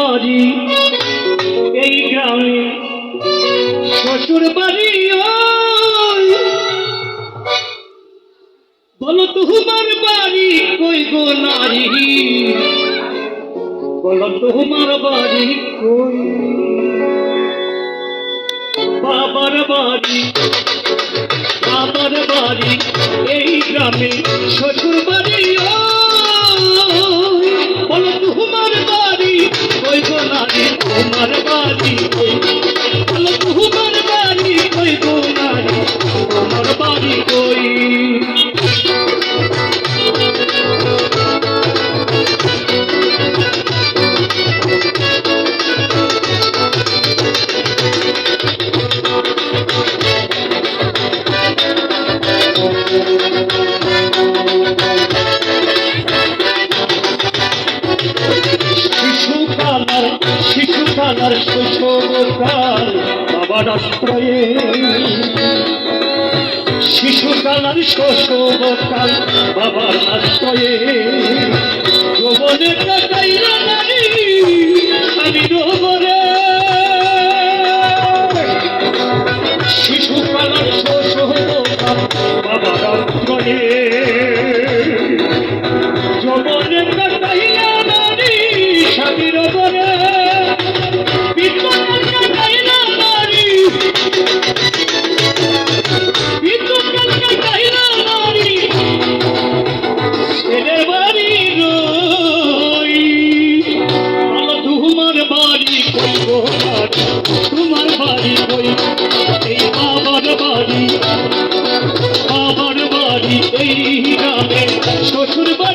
বাড়ি, এই গ্রামে শ্বশুর বাড়ি বলো তোমার বাড়ি কই গো নারী? বলো তোমার বাড়ি কই? বাবার বাড়ি বাবার বাড়ি এই গ্রামে। শিশুকালার শিশুকালার শৈশবকাল বাবার আশ্রয়ে। শিশুকালার শৈশবকাল বাবার আশ্রয়ে।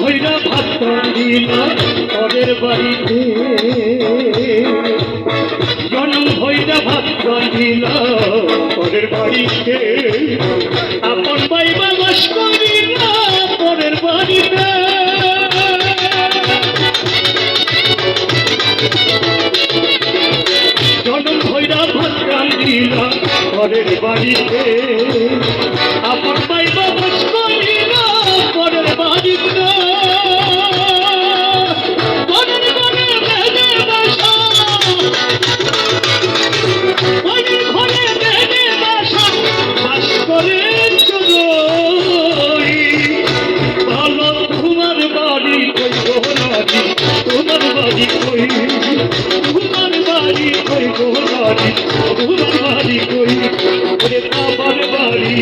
ভৈরা ভাত দিল পরের বাড়িতে। জনম ভৈরা ভাত দিল পরের বাড়িতে। আপন পাইবা বাস করিল পরের বাড়িতে। জনম ভৈরা ভাত দিল পরের বাড়িতে। বাড়ি কই? তোমার বাড়ি কই গো নারী তোমার বাড়ি কই? ওরে বাবার বাড়ি।